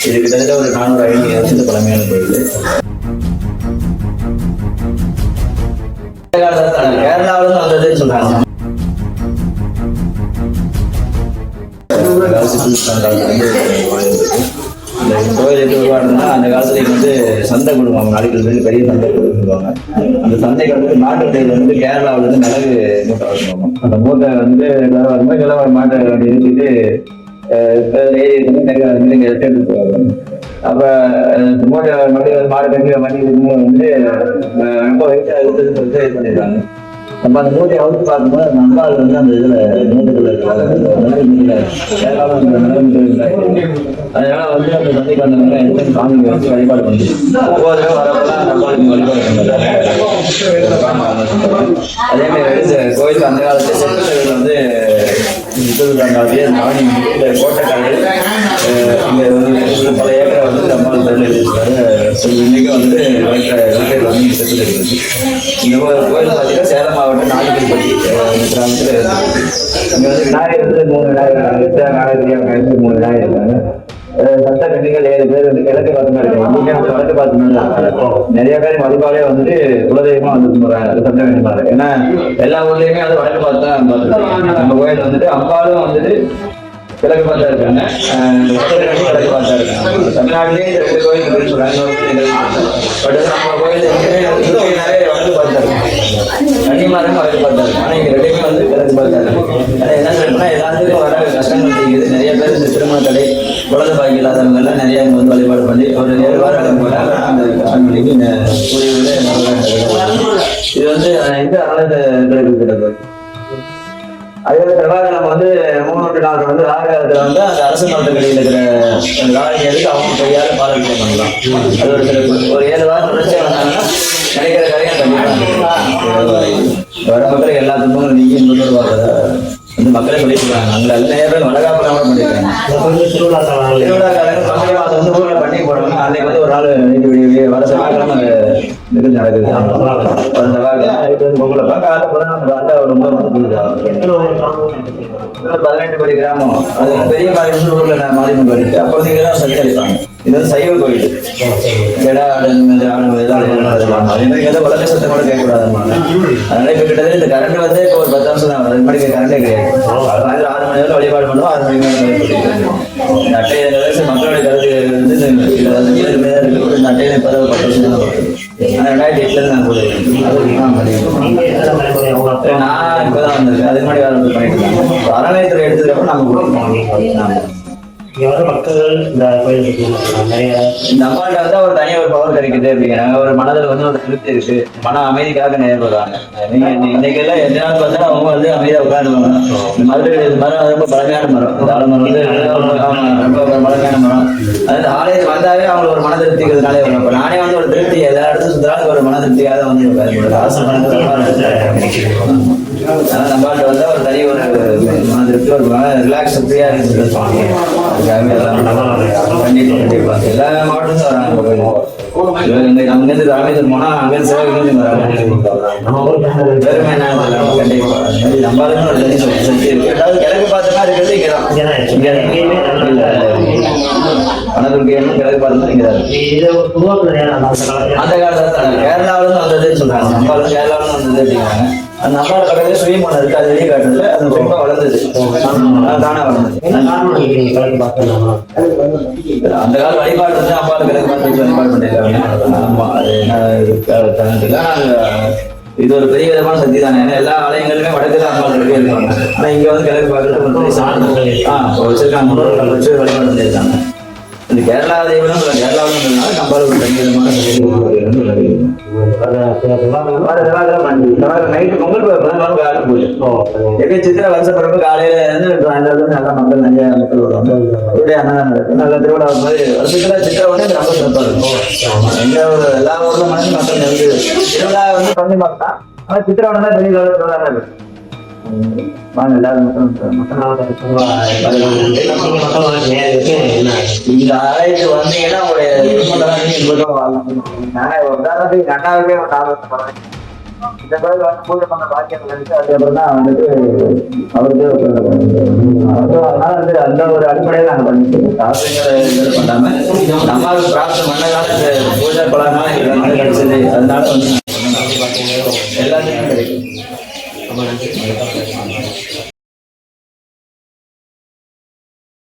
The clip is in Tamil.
இது கிட்டத்தட்ட ஒரு நானூறு ஐநூறு வருஷத்து பழமையான கோயில். கேரளாவில இருந்து வந்ததுன்னு காலத்து சுல்தான் கோயில் எப்படி உருவாடுனா அந்த காலத்துல வந்து சந்தை கொடுப்பாங்க. நாளைக்கு வந்து பெரிய சந்தை கொடுப்பாங்க. அந்த சந்தைக்கு வந்து மாட்டு வந்து கேரளாவில இருந்து மிளகு மூட்டை வருவாங்க அந்த மூட்டை வந்து எல்லாரும் வரும்போது எல்லாம் மாட்டை வந்து எடுத்துட்டு அப்ப மூட்டை மறுபடியும் மாடு கட்டி வண்டி வந்து ரொம்ப வயசா பண்ணிடுறாங்க நம்ம அந்த மூட்டையை அவுத்து பார்க்கும்போது அந்த அம்பாள் வந்து அந்த இதுல மூட்டுக்குள்ள அதனால அந்த வந்து அந்த சந்தைக்கு வந்தவங்க எடுத்து சாமிக்கு வச்சு வழிபாடு பண்ணி ஒவ்வொரு தடவை வரப்பெல்லாம் அம்பாளுக்கு வழிபாடு பண்ணுறாங்க அதே மாதிரி வந்து கோயில் அந்த காலத்துல வந்து முப்பதாம் நாணி கோட்டைக்காரர்கள் இங்கே வந்து பல ஏக்கரை வந்து இந்த அம்பாள் ஸோ இன்னைக்கு வந்து விளக்க விளக்கை வந்து இருக்குது இந்த கோயில் பார்த்தீங்கன்னா சேலம் மாவட்டம் நாடுகள்பட்டி கிராமத்தில் வந்து விநாயகர் மூணு விநாயகர் இருக்காங்க விநாயகர் மூணு விநாயகர் இருக்காங்க கன்னிகள் ஏழு பேர் வந்து கிழக்கு பார்த்து வடக்கு பார்த்து நிறைய பேர் மதிப்பாலே வந்துட்டு குலதெய்வமா வந்து போறாங்க அது சட்ட கன்னிமாரு ஏன்னா எல்லா ஊர்லயுமே வந்து வடக்கு பார்த்து தான் நம்ம கோயில் வந்துட்டு அம்பாலும் வந்துட்டு கிழக்கு பார்த்தா இருக்காங்க. கிழக்கு பார்த்தா இருக்காங்க. தமிழ்நாட்டிலேயே ரெண்டு கோயில் சொல்றாங்க. பட் நம்ம கோயில் வடக்கு பார்த்தா இருக்காங்க. கன்னிமாரும் வடக்கு பார்த்தா இருக்காங்க ஆனா இங்க ரெண்டுமே வந்து கிழக்கு பார்த்தா இருக்காங்க சொல்றேன்னா எல்லாத்துக்கும் வர கஷ்டங்கள் தெரியுது. நிறைய பேர் இந்த திருமண தடை குழந்தை பாக்கி இல்லாதவங்கெல்லாம் நிறைய இங்க வந்து வழிபாடு பண்ணி ஒரு ஏழு வாரம் இடம்போல அந்த கஷ்டங்களுக்கு இந்த கோயில்ல இது வந்து அஹ், இந்த அறநிலை இருக்கிறது அதே மாதிரி நம்ம வந்து மூணு நாள் வந்து ராகாலத்துல வந்து அந்த அரசு மரத்துக்கடியில் இருக்கிற ராகி எடுத்து அவங்க கையால் பாதுகாப்பு பண்ணலாம் அது ஒரு சில ஒரு ஏழு வாரம் தொடர்ச்சியா வந்தாங்கன்னா கிடைக்கிற காரியம் கண்டிப்பா வர மக்களுக்கு எல்லாத்துக்கும் துன்பங்களும் நீக்கி முன்னோடு வந்து மக்களே சொல்லிட்டு இருக்காங்க. அங்கே நிறைய பேர் வடகாப்பெல்லாம் பண்ணிருக்காங்க. திருவிழா வந்து ஊர்ல அன்னைக்கு வந்து ஒரு நாள் விடிய வர செவ்வாய்க்கிழமை அங்க இது நடக்குது. ஒரு செவ்வாய்க்கிழமை பொங்கலை பார்க்க அந்த பதினெட்டு கோடி கிராமம். அது பெரிய காரியம் ஊர்ல நான் மாரியம்மன் கோயில். அப்போ வந்து இங்க இது வந்து சைவ கோயில். கெடா ஆடு ஆடு அதே மாதிரி கூட கேட்கக்கூடாதுமாங்க அதனால இப்போ கிட்டத்தட்ட இந்த கரண்ட் வந்து இப்போ ஒரு பத்து வருஷம் தான். அதுக்கு முன்னாடி கரண்டே கிடையாது அது ஆறு மணி நேரம் வழிபாடு பண்ணுவோம். ஆறு மணி நேரம் இந்த அட்டை இந்த மக்களுடைய கருத்து வந்து இந்த அட்டையில இப்போ தான் பத்து வருஷம் தான் ரெண்டாயிரத்தி எட்டுல இருந்து நான் கூட இருக்கேன். அது நான் நான் இப்பதான் வந்திருக்கேன். அதுக்கு முன்னாடி வேலை பண்ணிட்டு இருந்தேன். அறநிலையத்துறை எடுத்ததுக்கப்புறம் நாங்க கொடுத்தோம் ஆமா. இங்க வர மக்கள் இந்த கோயிலுக்கு நிறைய இந்த அம்மாட்ட வந்து ஒரு தனி ஒரு பவர் கிடைக்குது அப்படிங்கிறாங்க. ஒரு மனதில் வந்து ஒரு திருப்தி இருக்கு. மன அமைதிக்காக நேர்படுறாங்க நீங்க இன்னைக்கு- எல்லாம் எந்த நாள் பார்த்தா அவங்க வந்து அமைதியா உட்காந்துருவாங்க இந்த மதுரை மரம் ரொம்ப பழமையான மரம். இந்த ஆலமரம் வந்து ரொம்ப பழமையான மரம். அதாவது ஆலயத்துக்கு வந்தாவே அவங்களுக்கு ஒரு மன திருப்திக்கிறதுனாலே வரும். அப்ப நானே வந்து ஒரு திருப்தி எல்லா இடத்துல சுத்தராக ஒரு மன திருப்தியாக தான் வந்து ஆசை மனது அதனால ஒரு தனி ஒரு மன திருப்தி ஒரு ரிலாக்ஸ் ஃப்ரீயாக இருக்கு அதுக்காகவே எல்லாம் எல்லா மாவட்டமும் வராங்க. நம்ம இருந்து ராமேஸ்வரம் போனா அங்க இருந்து சிவகங்கை வராங்க. பெருமை என்ன கண்டிப்பா நம்ம ஒரு சக்தி இருக்கு. அதாவது கிழக்கு இருக்கிறது இங்கதான் இங்க எங்கேயுமே நல்ல வனதுர்க்கை எண்ணம் கிழக்கு பார்த்தமா இங்கதான் இருக்கு இது ஒரு உருவாக்குறது யாரு அந்த காலத்துல. தான் கேரளாவில இருந்து வந்ததுன்னு சொல்றாங்க. நம்ம கேரளாவில இருந்து வந்தது அப்படிங்கிறாங்க அந்த அம்பாள் பக்கத்துல சுயமன் இருக்கு அது வெளியே காட்டுறது அது ரொம்ப வளர்ந்தது. தானா வளர்ந்தது. அந்த கால வழிபாடு வந்து அம்பாள் கிழக்கு பார்த்து வழிபாடு பண்ணிருக்காங்க. ஆமா அது என்ன இது நாங்க ஒரு பெரிய விதமான சக்தி தானே. ஏன்னா எல்லா ஆலயங்களுமே வடக்கு அம்பாள் இருக்கே இருக்காங்க. ஆனா இங்க வந்து கிழக்கு பார்க்கறது. ஆ வச்சிருக்காங்க முன்னோர்கள் வச்சு வழிபாடு பண்ணிருக்காங்க. இந்த கேரளா தெய்வம் கேரளாவில் விதமான சக்தி நைட்டு பொங்கல் காலையில் பூஜை எப்பயும் சித்திரை வருஷ பிறப்பு காலையில இருந்து சாயந்தரம் நல்லா மக்கள் நிறைய மக்கள் வருவாங்க அன்னதானம் நடக்கும் நல்ல திருவிழா மாதிரி வருஷத்துல சித்திரை வந்து ரொம்ப சிறப்பா இருக்கும் எங்க ஒரு எல்லா ஊர்ல மனசு மக்கள் நெருங்கு திருவிழா வந்து பண்ணி பார்த்தா ஆனா சித்திரை பெரிய திருவிழா தான் இருக்கு வாங்க எல்லாரும் மக்கள் நீங்க ஆராய்ச்சி வந்தீங்கன்னா உங்களுடைய ஒரு உதாரணத்துக்கு எங்க அண்ணாவுக்கே ஒரு நாலு வருஷம் இந்த மாதிரி வந்து பூஜை பண்ண பாக்கியம் கிடைச்சு அதுக்கப்புறம் தான் வந்துட்டு அவருக்கு அப்போ அதனால வந்து அந்த ஒரு அடிப்படையில நாங்கள் பண்ணிட்டு இருக்கோம். காசுங்கிற பண்ணாம நம்ம பிரார்த்தனை பண்ண காலம் இந்த பூஜை பலனால எங்களுக்கு வந்து கிடைச்சது. அதனால வந்து எல்லாத்துக்கும் கிடைக்கும்.